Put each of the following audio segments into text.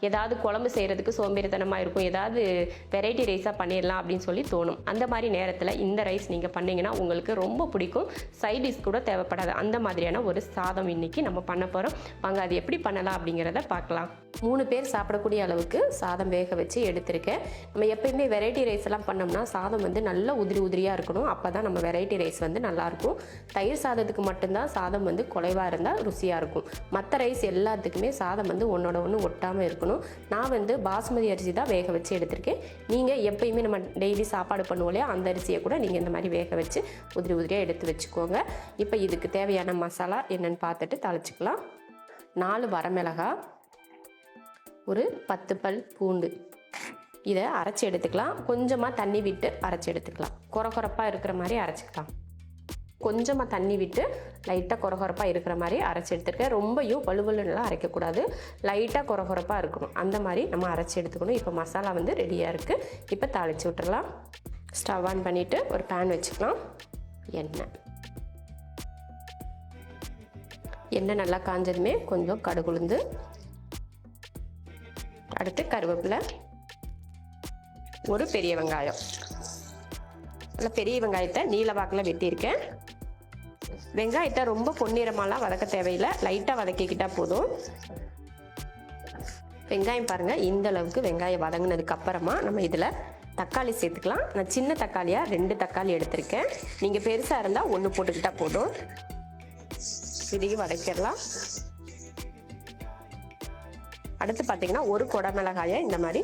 ஏதாவது குழம்பு செய்கிறதுக்கு சோம்பேறித்தனமாக இருக்கும். ஏதாவது வெரைட்டி ரைஸாக பண்ணிடலாம் அப்படின்னு சொல்லி தோணும். அந்த மாதிரி நேரத்தில் இந்த ரைஸ் நீங்கள் பண்ணீங்கன்னா உங்களுக்கு ரொம்ப பிடிக்கும். சைட் டிஷ் கூட தேவைப்படாது. அந்த மாதிரியான ஒரு சாதம் இன்னைக்கு நம்ம பண்ண போகிறோம் வாங்க அது எப்படி பண்ணலாம் அப்படிங்கிறத பார்க்கலாம். மூணு பேர் சாப்பிடக்கூடிய அளவுக்கு சாதம் வேக வச்சு எடுத்திருக்கேன். நம்ம எப்பயுமே வெரைட்டி ரைஸ் எல்லாம் பண்ணோம்னா சாதம் வந்து நல்ல உதிரி உதிரியாக இருக்கணும். அப்போ தான் நம்ம வெரைட்டி ரைஸ் வந்து நல்லாயிருக்கும். தயிர் சாதத்துக்கு மட்டும்தான் சாதம் வந்து குறைவாக இருந்தால் ருசியாக இருக்கும். மற்ற ரைஸ் எல்லாத்துக்குமே சாதம் வந்து ஒன்றோட ஒன்று ஒட்டாமல் இருக்கணும். நான் வந்து பாஸ்மதி அரிசி தான் வேக வச்சு எடுத்திருக்கேன். நீங்கள் எப்பயுமே நம்ம டெய்லி சாப்பாடு பண்ணுவோம் அந்த அரிசியை கூட நீங்கள் இந்த மாதிரி வேக வச்சு உதிரி உதிரியாக எடுத்து வச்சுக்கோங்க. இப்போ இதுக்கு தேவையான மசாலா என்னென்னு பார்த்துட்டு தழைச்சிக்கலாம் நாலு வரமிளகாய் ஒரு பத்து பல் பூண்டு. இதை அரைச்சி எடுத்துக்கலாம். கொஞ்சமாக தண்ணி விட்டு அரைச்சி எடுத்துக்கலாம். கொர கொரப்பாக இருக்கிற மாதிரி அரைச்சிக்கலாம். கொஞ்சமாக தண்ணி விட்டு லைட்டாக குறகுறப்பாக இருக்கிற மாதிரி அரைச்சி எடுத்துருக்கேன். ரொம்பையும் வலுவலுன்னெலாம் அரைக்கக்கூடாது. லைட்டாக குறகுறப்பாக இருக்கணும். அந்த மாதிரி நம்ம அரைச்சி எடுத்துக்கணும். இப்போ மசாலா வந்து ரெடியாக இருக்குது இப்போ தாளித்து விட்டுறலாம். ஸ்டவ் ஆன் பண்ணிவிட்டு ஒரு பேன் வச்சுக்கலாம். எண்ணெய். எண்ணெய் நல்லா காஞ்சதுமே கொஞ்சம் கடுகுளுந்து அடுத்து கருவேப்பிலை. ஒரு பெரிய வெங்காயம். நல்ல பெரிய வெங்காயத்தை நீல வாக்கில் வெட்டியிருக்கேன். வெங்காயத்தை ரொம்ப பொன்னிறமாலாம் வதக்க தேவையில்லை. லைட்டாக வதக்கிக்கிட்டால் போதும். வெங்காயம் பாருங்கள் இந்த அளவுக்கு வெங்காயம் வதங்கினதுக்கு அப்புறமா நம்ம இதில் தக்காளி சேர்த்துக்கலாம். நான் சின்ன தக்காளியாக ரெண்டு தக்காளி எடுத்திருக்கேன். நீங்கள் பெருசாக இருந்தால் ஒன்று போட்டுக்கிட்டால் போதும். இதையும் வதக்கிடலாம். அடுத்து பார்த்தீங்கன்னா ஒரு கொடை மிளகாயை இந்த மாதிரி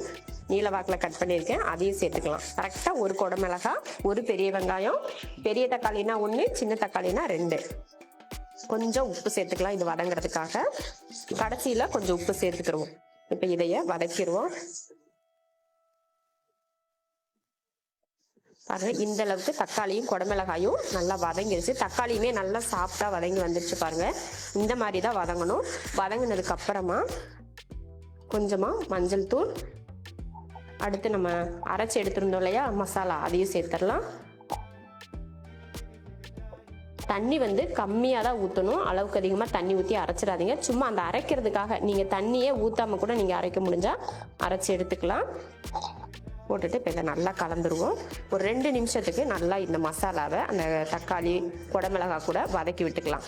நீல வாக்கில் கட் பண்ணியிருக்கேன். அதையும் சேர்த்துக்கலாம். கரெக்டாக ஒரு கொடை மிளகாய் ஒரு பெரிய வெங்காயம் பெரிய தக்காளினா ஒன்று சின்ன தக்காளினா ரெண்டு. கொஞ்சம் உப்பு சேர்த்துக்கலாம் இது வதங்குறதுக்காக. கடைசியில் கொஞ்சம் உப்பு சேர்த்துக்கிடுவோம் இப்போ இதைய வதக்கிடுவோம் பாருங்க இந்த அளவுக்கு தக்காளியும் குடமிளகாயும் நல்லா வதங்கிருச்சு. தக்காளியுமே நல்லா சாஃப்டாக வதங்கி வந்துருச்சு பாருங்க. இந்த மாதிரி தான் வதங்கணும். வதங்கினதுக்கு அப்புறமா கொஞ்சமாக மஞ்சள் தூள். அடுத்து நம்ம அரைச்சி எடுத்திருந்தோம் இல்லையா மசாலா அதையும் சேர்த்துடலாம். தண்ணி வந்து கம்மியாக தான் ஊற்றணும் அளவுக்கு அதிகமாக தண்ணி ஊற்றி அரைச்சிடாதீங்க. சும்மா அந்த அரைக்கிறதுக்காக நீங்கள் தண்ணியே ஊற்றாம கூட நீங்கள் அரைக்க முடிஞ்சால் அரைச்சி எடுத்துக்கலாம். போட்டுட்டு இப்போ இதை நல்லா கலந்துருவோம். ஒரு ரெண்டு நிமிஷத்துக்கு நல்லா இந்த மசாலாவை அந்த தக்காளி குடமிளகா கூட வதக்கி விட்டுக்கலாம்.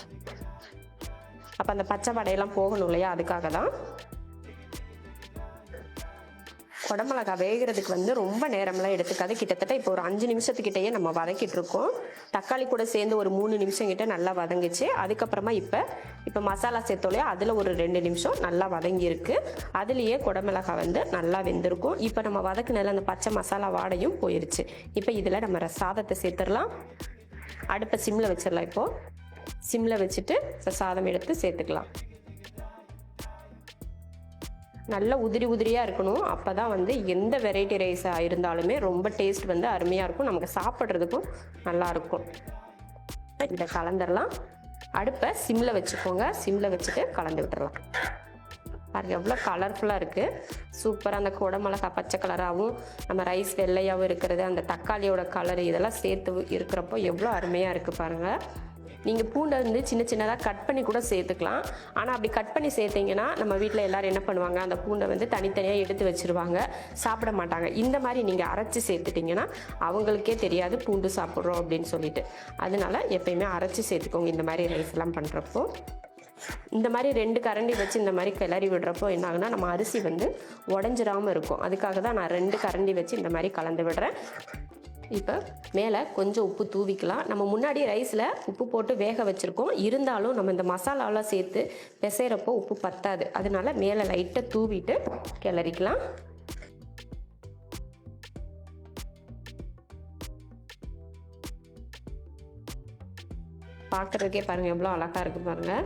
அப்போ அந்த பச்சை வடையெல்லாம் போகணும் இல்லையா அதுக்காக தான். குடமிளகா வேகிறதுக்கு வந்து ரொம்ப நேரம்லாம் எடுத்துக்காது. கிட்டத்தட்ட இப்போ ஒரு அஞ்சு நிமிஷத்துக்கிட்டேயே நம்ம வதக்கிட்டு இருக்கோம் தக்காளி கூட சேர்ந்து ஒரு மூணு நிமிஷம் கிட்ட நல்லா வதங்கிச்சு. அதுக்கப்புறமா இப்போ இப்போ மசாலா சேர்த்தோலையோ அதில் ஒரு ரெண்டு நிமிஷம் நல்லா வதங்கியிருக்கு. அதுலேயே குடமிளகா வந்து நல்லா வெந்திருக்கும். இப்போ நம்ம வதக்குனதுல அந்த பச்சை மசாலா வாடையும் போயிருச்சு. இப்போ இதில் நம்ம சாதத்தை சேர்த்துடலாம். அடுப்பை சிம்மில் வச்சிடலாம் இப்போது சிம்மில் வச்சுட்டு இப்போ சாதம் எடுத்து சேர்த்துக்கலாம். நல்ல உதிரி உதிரியாக இருக்கணும். அப்போ தான் வந்து எந்த வெரைட்டி ரைஸாக இருந்தாலுமே ரொம்ப டேஸ்ட் வந்து அருமையாக இருக்கும். நமக்கு சாப்பிட்றதுக்கும் நல்லாயிருக்கும் இதை கலந்துடலாம் அடுப்பை சிம்மில் வச்சுக்கோங்க. சிம்மில் வச்சுட்டு கலந்து விட்டுறலாம் பாருங்க எவ்வளோ கலர்ஃபுல்லாக இருக்குது சூப்பராக அந்த குடமிளகா பச்சை கலராகவும் நம்ம ரைஸ் வெள்ளையாகவும் இருக்கிறது அந்த தக்காளியோட கலர் இதெல்லாம் சேர்த்து இருக்கிறப்போ எவ்வளோ அருமையாக இருக்குது பாருங்கள் நீங்கள் பூண்டை வந்து சின்ன சின்னதாக கட் பண்ணி கூட சேர்த்துக்கலாம். ஆனால் அப்படி கட் பண்ணி சேர்த்தீங்கன்னா நம்ம வீட்டில் எல்லோரும் என்ன பண்ணுவாங்க? அந்த பூண்டை வந்து தனித்தனியாக எடுத்து வச்சிருவாங்க. சாப்பிட மாட்டாங்க. இந்த மாதிரி நீங்கள் அரைச்சி சேர்த்துட்டிங்கன்னா அவங்களுக்கே தெரியாது பூண்டு சாப்பிட்றோம் அப்படின்னு சொல்லிட்டு. அதனால எப்பயுமே அரைச்சி சேர்த்துக்கோங்க. இந்த மாதிரி ரைஸ் எல்லாம் பண்ணுறப்போ இந்த மாதிரி ரெண்டு கரண்டி வச்சு இந்த மாதிரி கிளறி விடுறப்போ என்ன ஆகுனா நம்ம அரிசி வந்து உடஞ்சிராம இருக்கும். அதுக்காக தான் நான் ரெண்டு கரண்டி வச்சு இந்த மாதிரி கலந்து விடுறேன். இப்போ மேலே கொஞ்சம் உப்பு தூவிக்கலாம். நம்ம முன்னாடி ரைஸில் உப்பு போட்டு வேக வச்சுருக்கோம். இருந்தாலும் நம்ம இந்த மசாலாலாம் சேர்த்து பிசைகிறப்போ உப்பு பத்தாது. அதனால மேலே லைட்டாக தூவிட்டு கிளறிக்கலாம். பார்க்குறதுக்கே பாருங்கள் எவ்வளோ அழகாக இருக்குது பாருங்கள்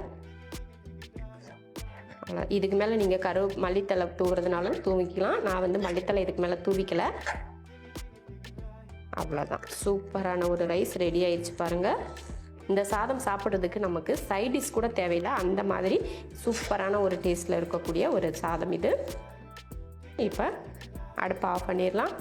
இதுக்கு மேலே நீங்கள் கரு மல்லித்தலை தூவுறதுனாலும் தூவிக்கலாம். நான் வந்து மல்லித்தலை இதுக்கு மேலே தூவிக்கலை. அவ்வளோதான் சூப்பரான ஒரு ரைஸ் ரெடி ஆயிடுச்சு பாருங்கள் இந்த சாதம் சாப்பிட்றதுக்கு நமக்கு சைட் டிஷ் கூட தேவையில்லை. அந்த மாதிரி சூப்பரான ஒரு டேஸ்ட்டில் இருக்கக்கூடிய ஒரு சாதம் இது. இப்போ அடுப்பை ஆஃப் பண்ணிடலாம்.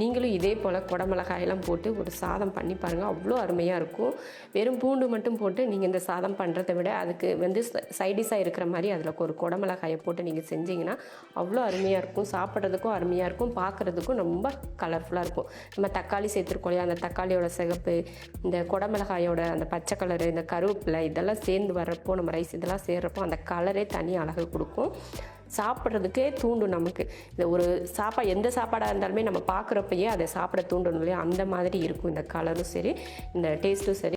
நீங்களும் இதே போல் குடமிளகாயெல்லாம் போட்டு ஒரு சாதம் பண்ணி பாருங்கள் அவ்வளோ அருமையாக இருக்கும். வெறும் பூண்டு மட்டும் போட்டு நீங்கள் இந்த சாதம் பண்ணுறதை விட அதுக்கு வந்து சைடிஷாக இருக்கிற மாதிரி அதில் ஒரு குடமிளகாயை போட்டு நீங்கள் செஞ்சீங்கன்னா அவ்வளோ அருமையாக இருக்கும். சாப்பிட்றதுக்கும் அருமையாக இருக்கும். பார்க்குறதுக்கும் ரொம்ப கலர்ஃபுல்லாக இருக்கும். நம்ம தக்காளி சேர்த்துருக்கோம் இல்லையா? அந்த தக்காளியோட சிகப்பு இந்த குடமிளகாயோட அந்த பச்சை கலரு இந்த கருவேப்பிலை இதெல்லாம் சேர்ந்து வர்றப்போ நம்ம ரைஸ் இதெல்லாம் சேர்றப்போ அந்த கலரே தனி அழகு கொடுக்கும். சாப்பிட்றதுக்கே தூண்டும் நமக்கு. இந்த ஒரு சாப்பாடு எந்த சாப்பாடாக இருந்தாலுமே நம்ம பார்க்குறப்பயே அதை சாப்பிட தூண்டணும் இல்லையா? அந்த மாதிரி இருக்கும். இந்த கலரும் சரி இந்த டேஸ்ட்டும் சரி.